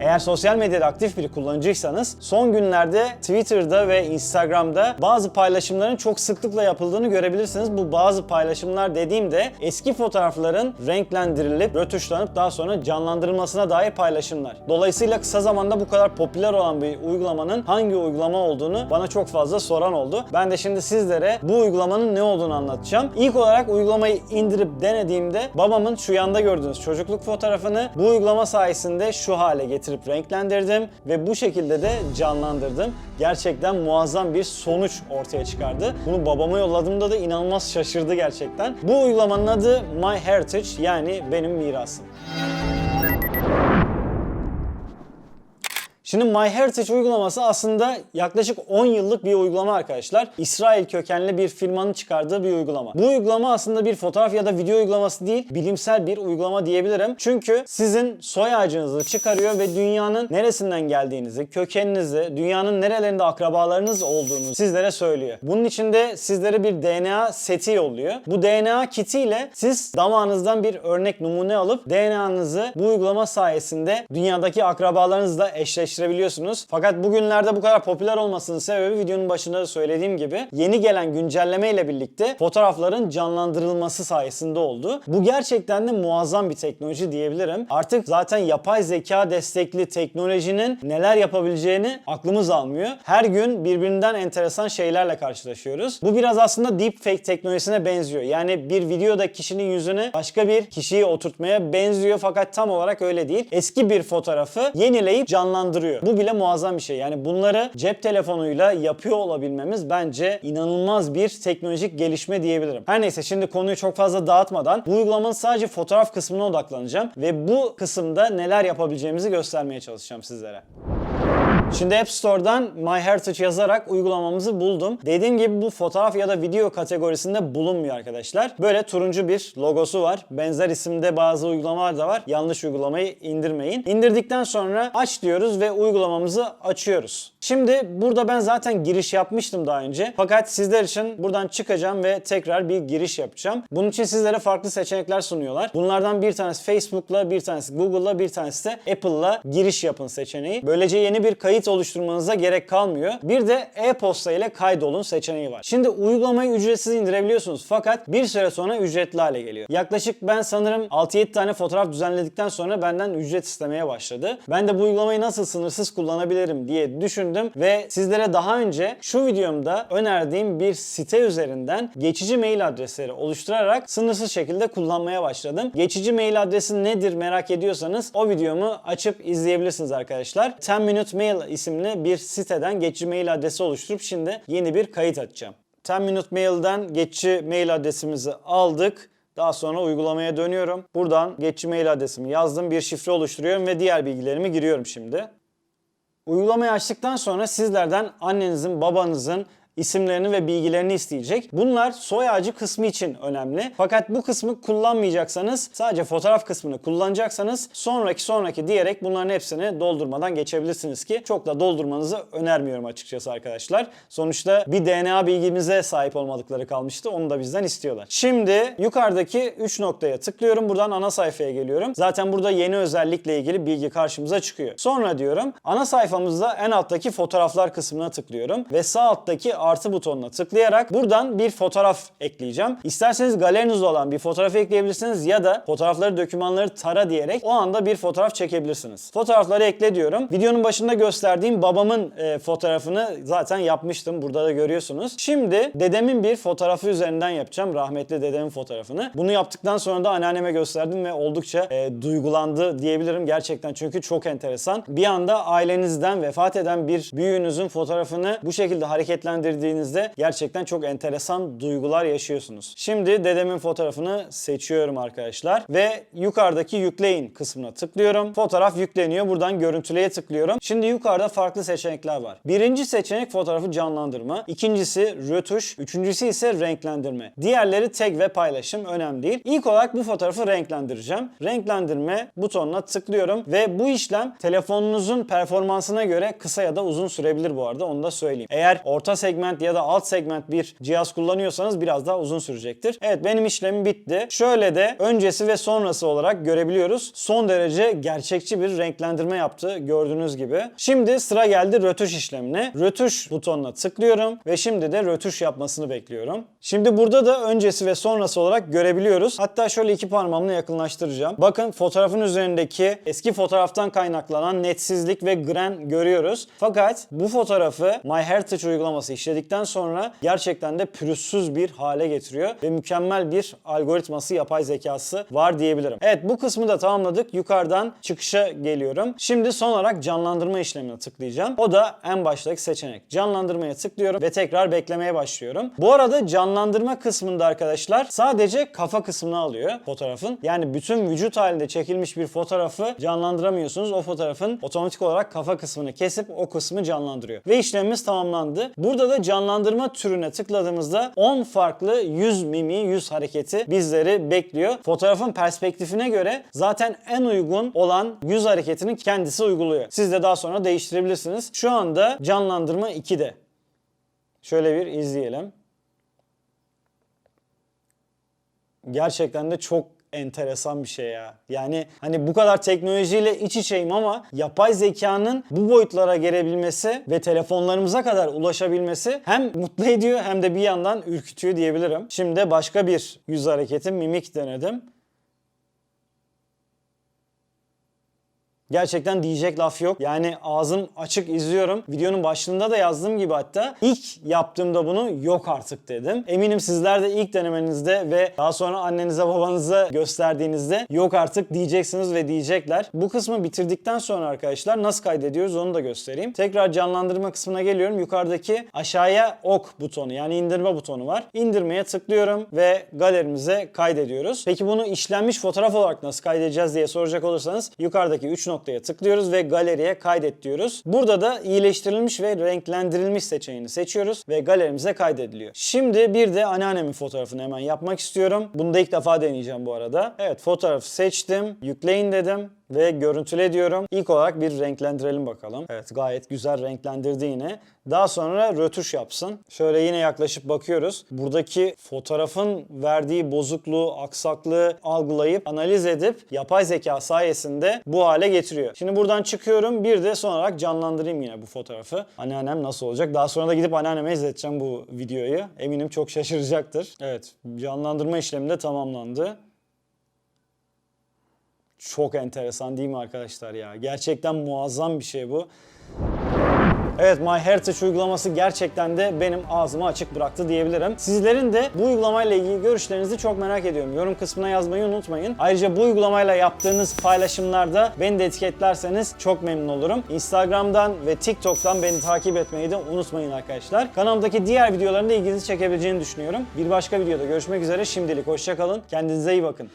Eğer sosyal medyada aktif bir kullanıcıysanız son günlerde Twitter'da ve Instagram'da bazı paylaşımların çok sıklıkla yapıldığını görebilirsiniz. Bu bazı paylaşımlar dediğimde eski fotoğrafların renklendirilip, rötuşlanıp daha sonra canlandırılmasına dair paylaşımlar. Dolayısıyla kısa zamanda bu kadar popüler olan bir uygulamanın hangi uygulama olduğunu bana çok fazla soran oldu. Ben de şimdi sizlere bu uygulamanın ne olduğunu anlatacağım. İlk olarak uygulamayı indirip denediğimde babamın şu yanda gördüğünüz çocukluk fotoğrafını bu uygulama sayesinde şu hale getirip renklendirdim ve bu şekilde de canlandırdım. Gerçekten muazzam bir sonuç ortaya çıkardı. Bunu babama yolladığımda da inanılmaz şaşırdı gerçekten. Bu uygulamanın adı My Heritage yani benim mirasım. Şimdi MyHeritage uygulaması aslında yaklaşık 10 yıllık bir uygulama arkadaşlar. İsrail kökenli bir firmanın çıkardığı bir uygulama. Bu uygulama aslında bir fotoğraf ya da video uygulaması değil, bilimsel bir uygulama diyebilirim. Çünkü sizin soy ağacınızı çıkarıyor ve dünyanın neresinden geldiğinizi, kökeninizi, dünyanın nerelerinde akrabalarınız olduğunu sizlere söylüyor. Bunun içinde sizlere bir DNA seti yolluyor. Bu DNA kitiyle siz damağınızdan bir örnek numune alıp DNA'nızı bu uygulama sayesinde dünyadaki akrabalarınızla eşleştirebiliyorsunuz. Fakat bugünlerde bu kadar popüler olmasının sebebi videonun başında da söylediğim gibi yeni gelen güncelleme ile birlikte fotoğrafların canlandırılması sayesinde oldu. Bu gerçekten de muazzam bir teknoloji diyebilirim. Artık zaten yapay zeka destekli teknolojinin neler yapabileceğini aklımız almıyor. Her gün birbirinden enteresan şeylerle karşılaşıyoruz. Bu biraz aslında deepfake teknolojisine benziyor. Yani bir videoda kişinin yüzünü başka bir kişiye oturtmaya benziyor fakat tam olarak öyle değil. Eski bir fotoğrafı yenileyip canlandırıyor. Bu bile muazzam bir şey. Yani bunları cep telefonuyla yapıyor olabilmemiz bence inanılmaz bir teknolojik gelişme diyebilirim. Her neyse şimdi konuyu çok fazla dağıtmadan bu uygulamanın sadece fotoğraf kısmına odaklanacağım ve bu kısımda neler yapabileceğimizi göstermeye çalışacağım sizlere. Şimdi App Store'dan MyHeritage yazarak uygulamamızı buldum. Dediğim gibi bu fotoğraf ya da video kategorisinde bulunmuyor arkadaşlar. Böyle turuncu bir logosu var. Benzer isimde bazı uygulamalar da var. Yanlış uygulamayı indirmeyin. İndirdikten sonra aç diyoruz ve uygulamamızı açıyoruz. Şimdi burada ben zaten giriş yapmıştım daha önce. Fakat sizler için buradan çıkacağım ve tekrar bir giriş yapacağım. Bunun için sizlere farklı seçenekler sunuyorlar. Bunlardan bir tanesi Facebook'la, bir tanesi Google'la, bir tanesi de Apple'la giriş yapın seçeneği. Böylece yeni bir kayıt oluşturmanıza gerek kalmıyor. Bir de e-posta ile kaydolun seçeneği var. Şimdi uygulamayı ücretsiz indirebiliyorsunuz fakat bir süre sonra ücretli hale geliyor. Yaklaşık ben sanırım 6-7 tane fotoğraf düzenledikten sonra benden ücret istemeye başladı. Ben de bu uygulamayı nasıl sınırsız kullanabilirim diye düşündüm ve sizlere daha önce şu videomda önerdiğim bir site üzerinden geçici mail adresleri oluşturarak sınırsız şekilde kullanmaya başladım. Geçici mail adresi nedir merak ediyorsanız o videomu açıp izleyebilirsiniz arkadaşlar. 10 Minute Mail isimli bir siteden geçici mail adresi oluşturup şimdi yeni bir kayıt açacağım. 10 Minute Mail'den geçici mail adresimizi aldık. Daha sonra uygulamaya dönüyorum. Buradan geçici mail adresimi yazdım. Bir şifre oluşturuyorum ve diğer bilgilerimi giriyorum şimdi. Uygulamayı açtıktan sonra sizlerden annenizin, babanızın isimlerini ve bilgilerini isteyecek. Bunlar soy ağacı kısmı için önemli. Fakat bu kısmı kullanmayacaksanız, sadece fotoğraf kısmını kullanacaksanız sonraki sonraki diyerek bunların hepsini doldurmadan geçebilirsiniz ki çok da doldurmanızı önermiyorum açıkçası arkadaşlar. Sonuçta bir DNA bilgimize sahip olmadıkları kalmıştı. Onu da bizden istiyorlar. Şimdi yukarıdaki 3 noktaya tıklıyorum. Buradan ana sayfaya geliyorum. Zaten burada yeni özellikle ilgili bilgi karşımıza çıkıyor. Sonra diyorum ana sayfamızda en alttaki fotoğraflar kısmına tıklıyorum ve sağ alttaki artı butonuna tıklayarak buradan bir fotoğraf ekleyeceğim. İsterseniz galerinizde olan bir fotoğraf ekleyebilirsiniz ya da fotoğrafları, dokümanları tara diyerek o anda bir fotoğraf çekebilirsiniz. Fotoğrafları ekle diyorum. Videonun başında gösterdiğim babamın e, fotoğrafını zaten yapmıştım. Burada da görüyorsunuz. Şimdi dedemin bir fotoğrafı üzerinden yapacağım. Rahmetli dedemin fotoğrafını. Bunu yaptıktan sonra da anneanneme gösterdim ve oldukça e, duygulandı diyebilirim gerçekten çünkü çok enteresan. Bir anda ailenizden vefat eden bir büyüğünüzün fotoğrafını bu şekilde hareketlendirdiğinizde gerçekten çok enteresan duygular yaşıyorsunuz. Şimdi dedemin fotoğrafını seçiyorum arkadaşlar ve yukarıdaki yükleyin kısmına tıklıyorum. Fotoğraf yükleniyor. Buradan görüntüleye tıklıyorum. Şimdi yukarıda farklı seçenekler var. Birinci seçenek fotoğrafı canlandırma. İkincisi rötuş. Üçüncüsü ise renklendirme. Diğerleri tek ve paylaşım önemli değil. İlk olarak bu fotoğrafı renklendireceğim. Renklendirme butonuna tıklıyorum ve bu işlem telefonunuzun performansına göre kısa ya da uzun sürebilir bu arada onu da söyleyeyim. Eğer orta segment segment ya da alt segment bir cihaz kullanıyorsanız biraz daha uzun sürecektir. Evet benim işlemim bitti. Şöyle de öncesi ve sonrası olarak görebiliyoruz. Son derece gerçekçi bir renklendirme yaptı gördüğünüz gibi. Şimdi sıra geldi rötuş işlemine. Rötuş butonuna tıklıyorum ve şimdi de rötuş yapmasını bekliyorum. Şimdi burada da öncesi ve sonrası olarak görebiliyoruz. Hatta şöyle iki parmağımla yakınlaştıracağım. Bakın fotoğrafın üzerindeki eski fotoğraftan kaynaklanan netsizlik ve gren görüyoruz. Fakat bu fotoğrafı MyHeritage uygulaması işledikten sonra gerçekten de pürüzsüz bir hale getiriyor ve mükemmel bir algoritması, yapay zekası var diyebilirim. Evet bu kısmı da tamamladık. Yukarıdan çıkışa geliyorum. Şimdi son olarak canlandırma işlemine tıklayacağım. O da en baştaki seçenek. Canlandırmaya tıklıyorum ve tekrar beklemeye başlıyorum. Bu arada canlandırma kısmında arkadaşlar sadece kafa kısmını alıyor fotoğrafın. Yani bütün vücut halinde çekilmiş bir fotoğrafı canlandıramıyorsunuz. O fotoğrafın otomatik olarak kafa kısmını kesip o kısmı canlandırıyor. Ve işlemimiz tamamlandı. Burada da canlandırma türüne tıkladığımızda 10 farklı yüz mimi, yüz hareketi bizleri bekliyor. Fotoğrafın perspektifine göre zaten en uygun olan yüz hareketini kendisi uyguluyor. Siz de daha sonra değiştirebilirsiniz. Şu anda canlandırma 2'de. Şöyle bir izleyelim. Gerçekten de çok enteresan bir şey ya. Yani hani bu kadar teknolojiyle iç içeyim ama yapay zekanın bu boyutlara gelebilmesi ve telefonlarımıza kadar ulaşabilmesi hem mutlu ediyor hem de bir yandan ürkütüyor diyebilirim. Şimdi başka bir yüz hareketi mimik denedim. Gerçekten diyecek laf yok. Yani ağzım açık izliyorum. Videonun başlığında da yazdığım gibi hatta ilk yaptığımda bunu yok artık dedim. Eminim sizler de ilk denemenizde ve daha sonra annenize babanıza gösterdiğinizde yok artık diyeceksiniz ve diyecekler. Bu kısmı bitirdikten sonra arkadaşlar nasıl kaydediyoruz onu da göstereyim. Tekrar canlandırma kısmına geliyorum. Yukarıdaki aşağıya ok butonu yani indirme butonu var. İndirmeye tıklıyorum ve galerimize kaydediyoruz. Peki bunu işlenmiş fotoğraf olarak nasıl kaydedeceğiz diye soracak olursanız yukarıdaki 3 noktaya tıklıyoruz ve galeriye kaydet diyoruz. Burada da iyileştirilmiş ve renklendirilmiş seçeneğini seçiyoruz ve galerimize kaydediliyor. Şimdi bir de anneannemin fotoğrafını hemen yapmak istiyorum. Bunu da ilk defa deneyeceğim bu arada. Evet fotoğrafı seçtim, yükleyin dedim ve görüntüle diyorum. İlk olarak bir renklendirelim bakalım. Evet gayet güzel renklendirdi yine. Daha sonra rötuş yapsın. Şöyle yine yaklaşıp bakıyoruz. Buradaki fotoğrafın verdiği bozukluğu, aksaklığı algılayıp analiz edip yapay zeka sayesinde bu hale getiriyor. Şimdi buradan çıkıyorum. Bir de son olarak canlandırayım yine bu fotoğrafı. Anneannem nasıl olacak? Daha sonra da gidip anneanneme izleteceğim bu videoyu. Eminim çok şaşıracaktır. Evet canlandırma işlemi de tamamlandı. Çok enteresan değil mi arkadaşlar ya? Gerçekten muazzam bir şey bu. Evet MyHeritage uygulaması gerçekten de benim ağzımı açık bıraktı diyebilirim. Sizlerin de bu uygulamayla ilgili görüşlerinizi çok merak ediyorum. Yorum kısmına yazmayı unutmayın. Ayrıca bu uygulamayla yaptığınız paylaşımlarda beni de etiketlerseniz çok memnun olurum. Instagram'dan ve TikTok'tan beni takip etmeyi de unutmayın arkadaşlar. Kanalımdaki diğer videoların da ilginizi çekebileceğini düşünüyorum. Bir başka videoda görüşmek üzere. Şimdilik hoşçakalın. Kendinize iyi bakın.